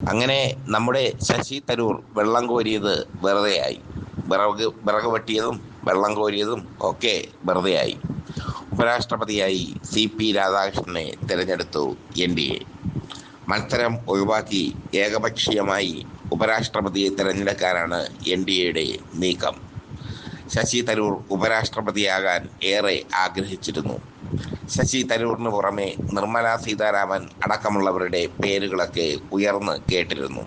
അങ്ങനെ നമ്മുടെ ശശി തരൂർ വെള്ളം കോരിയത് വെറുതെയായി. വിറക് വിറക് വെട്ടിയതും വെള്ളം കോരിയതും ഒക്കെ വെറുതെയായി. ഉപരാഷ്ട്രപതിയായി സി പി രാധാകൃഷ്ണനെ തിരഞ്ഞെടുത്തു എൻ ഡി എ. മത്സരം ഒഴിവാക്കി ഏകപക്ഷീയമായി ഉപരാഷ്ട്രപതിയെ തിരഞ്ഞെടുക്കാനാണ് എൻ ഡി എയുടെ നീക്കം. ശശി തരൂർ ഉപരാഷ്ട്രപതിയാകാൻ ഏറെ ആഗ്രഹിച്ചിരുന്നു. ശശി തരൂറിന് പുറമെ നിർമ്മല സീതാരാമൻ അടക്കമുള്ളവരുടെ പേരുകളൊക്കെ ഉയർന്ന് കേട്ടിരുന്നു.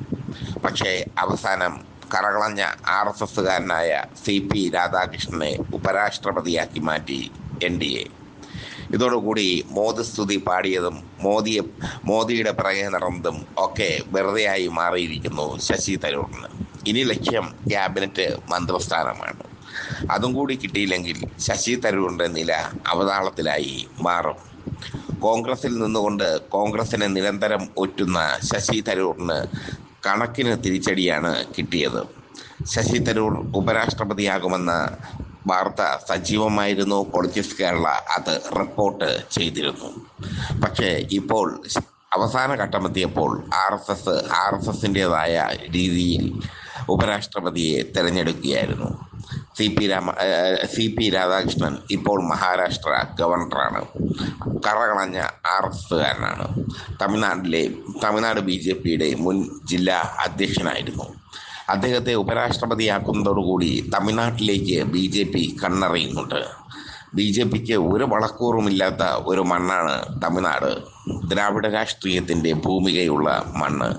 പക്ഷേ അവസാനം കറകളഞ്ഞ ആർ എസ് എസ്സുകാരനായ സി പി രാധാകൃഷ്ണനെ ഉപരാഷ്ട്രപതിയാക്കി മാറ്റി എൻ ഡി എ. ഇതോടുകൂടി മോദി സ്തുതി പാടിയതും മോദിയെ മോദിയുടെ പിറകെ നടന്നതും ഒക്കെ വെറുതെയായി മാറിയിരിക്കുന്നു ശശി തരൂറിന്. ഇനി ലക്ഷ്യം ക്യാബിനറ്റ് മന്ത്രിസ്ഥാനമാണ്. അതും കൂടി കിട്ടിയില്ലെങ്കിൽ ശശി തരൂരിന്റെ നില അവതാളത്തിലായി മാറും. കോൺഗ്രസിൽ നിന്നുകൊണ്ട് കോൺഗ്രസിനെ നിരന്തരം ഒറ്റുന്ന ശശി തരൂറിന് കണക്കിന് തിരിച്ചടിയാണ് കിട്ടിയത്. ശശി തരൂർ ഉപരാഷ്ട്രപതിയാകുമെന്ന വാർത്ത സജീവമായിരുന്നു പൊളിറ്റിക്സ് കേരള അത് റിപ്പോർട്ട് ചെയ്തിരുന്നു. പക്ഷേ ഇപ്പോൾ അവസാന ഘട്ടമെത്തിയപ്പോൾ R S S R S എസിന്റെതായ രീതിയിൽ ഉപരാഷ്ട്രപതിയെ തിരഞ്ഞെടുക്കുകയായിരുന്നു. C P Rama C P Radhakrishnan ഇപ്പോൾ മഹാരാഷ്ട്ര ഗവർണറാണ്. കറകളഞ്ഞ ആർ എസ് എസുകാരനാണ് തമിഴ്നാട്ടിലെ തമിഴ്നാട് ബി ജെ പിയുടെ മുൻ ജില്ലാ അധ്യക്ഷനായിരുന്നു. അദ്ദേഹത്തെ ഉപരാഷ്ട്രപതിയാക്കുന്നതോടുകൂടി തമിഴ്നാട്ടിലേക്ക് ബി ജെ പി കണ്ണറിയുന്നുണ്ട്. ബി ജെ പിക്ക് ഒരു വളക്കൂറുമില്ലാത്ത ഒരു മണ്ണാണ് തമിഴ്നാട്. ദ്രാവിഡ രാഷ്ട്രീയത്തിന്റെ ഭൂമികയുള്ള മണ്ണ്.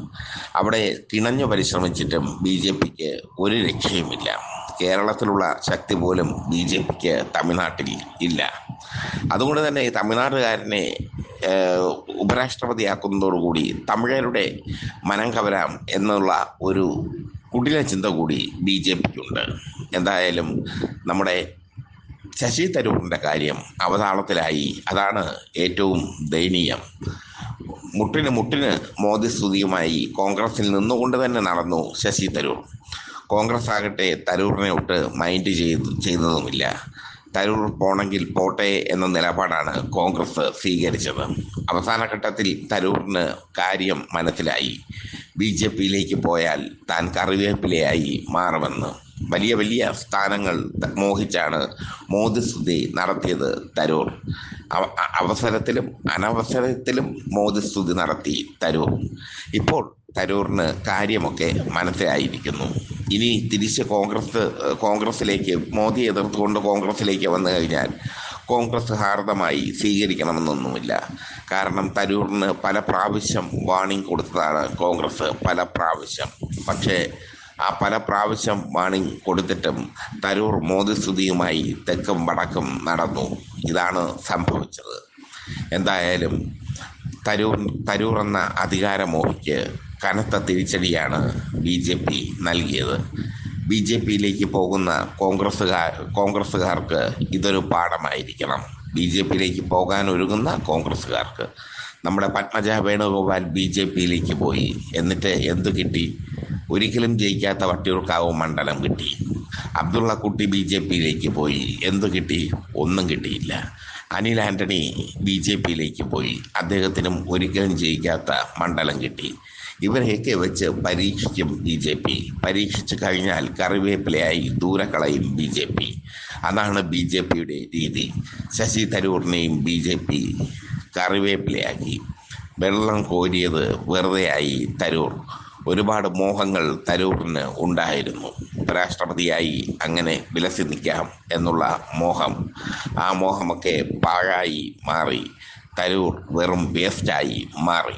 അവിടെ കിണഞ്ഞു പരിശ്രമിച്ചിട്ടും ബി ജെ പിക്ക് ഒരു രക്ഷയുമില്ല. കേരളത്തിലുള്ള ശക്തി പോലും ബി ജെ പിക്ക് തമിഴ്നാട്ടിൽ ഇല്ല. അതുകൊണ്ട് തന്നെ തമിഴ്നാട്ടുകാരനെ ഉപരാഷ്ട്രപതിയാക്കുന്നതോടുകൂടി തമിഴരുടെ മനം കവരാം എന്നുള്ള ഒരു കുടില ചിന്ത കൂടി ബി ജെ പിക്കുണ്ട്. എന്തായാലും നമ്മുടെ ശശി തരൂറിന്റെ കാര്യം അവതാളത്തിലായി. അതാണ് ഏറ്റവും ദയനീയം. മുട്ടിന് മുട്ടിന് മോദി സ്തുതിയുമായി കോൺഗ്രസിൽ നിന്നുകൊണ്ട് തന്നെ നടന്നു ശശി തരൂർ. കോൺഗ്രസ് ആകട്ടെ തരൂറിനെ ഒട്ട് മൈൻഡ് ചെയ്ത് ചെയ്യുന്നതുമില്ല. തരൂർ പോണെങ്കിൽ പോട്ടെ എന്ന നിലപാടാണ് കോൺഗ്രസ് സ്വീകരിച്ചത്. അവസാന ഘട്ടത്തിൽ തരൂറിന് കാര്യം മനസ്സിലായി. ബി ജെ പിയിലേക്ക് പോയാൽ താൻ കറിവേപ്പിലയായി മാറുമെന്ന്. വലിയ വലിയ സ്ഥാനങ്ങൾ മോഹിച്ചാണ് മോദി സ്തുതി നടത്തിയത് തരൂർ. അവസരത്തിലും അനവസരത്തിലും മോദി സ്തുതി നടത്തി തരൂർ. ഇപ്പോൾ തരൂറിന് കാര്യമൊക്കെ മനസ്സിലായിരിക്കുന്നു. ഇനി തിരിച്ച് കോൺഗ്രസ് കോൺഗ്രസിലേക്ക് മോദി എതിർത്തുകൊണ്ട് കോൺഗ്രസിലേക്ക് വന്നു കഴിഞ്ഞാൽ കോൺഗ്രസ് ഹാർദമായി സ്വീകരിക്കണമെന്നൊന്നുമില്ല. കാരണം തരൂറിന് പല പ്രാവശ്യം വാണിംഗ് കൊടുത്തതാണ് കോൺഗ്രസ് പല പ്രാവശ്യം. പക്ഷേ ആ പല പ്രാവശ്യം വാണിംഗ് കൊടുത്തിട്ടും തരൂർ മോദി സ്തുതിയുമായി തെക്കും വടക്കും നടന്നു. ഇതാണ് സംഭവിച്ചത്. എന്തായാലും തരൂർ തരൂർ എന്ന അധികാരമോഹിക്ക് കനത്ത തിരിച്ചടിയാണ് ബി ജെ പി നൽകിയത്. ബി ജെ പിയിലേക്ക് പോകുന്ന കോൺഗ്രസ്സുകാർ കോൺഗ്രസ്സുകാർക്ക് ഇതൊരു പാഠമായിരിക്കണം. ബി ജെ പിയിലേക്ക് പോകാൻ ഒരുങ്ങുന്ന കോൺഗ്രസ്സുകാർക്ക്. നമ്മുടെ പത്മജ വേണുഗോപാൽ ബി ജെ പിയിലേക്ക് പോയി. എന്നിട്ട് എന്തു കിട്ടി? ഒരിക്കലും ജയിക്കാത്ത വട്ടിയൂർക്കാവ് മണ്ഡലം കിട്ടി. അബ്ദുള്ള കുട്ടി ബി ജെ പിയിലേക്ക് പോയി. എന്തു കിട്ടി? ഒന്നും കിട്ടിയില്ല. അനിൽ ആന്റണി ബി ജെ പിയിലേക്ക് പോയി. അദ്ദേഹത്തിനും ഒരിക്കലും ജയിക്കാത്ത മണ്ഡലം കിട്ടി. ഇവരെയൊക്കെ വെച്ച് പരീക്ഷിക്കും ബി ജെ പി. പരീക്ഷിച്ച് കഴിഞ്ഞാൽ കറിവേപ്പിലയായി ദൂരെ കളയും ബി ജെ പി. അതാണ് ബി ജെ പിയുടെ രീതി. ശശി തരൂറിനെയും ബി ജെ പി കറിവേപ്പിലയാക്കി. വെള്ളം കോരിയത് വെറുതെയായി തരൂർ. ഒരുപാട് മോഹങ്ങൾ തരൂറിന് ഉണ്ടായിരുന്നു. ഉപരാഷ്ട്രപതിയായി അങ്ങനെ വിലസി നിൽക്കാം എന്നുള്ള മോഹം. ആ മോഹമൊക്കെ പാഴായി മാറി. തരൂർ വെറും വേസ്റ്റായി മാറി.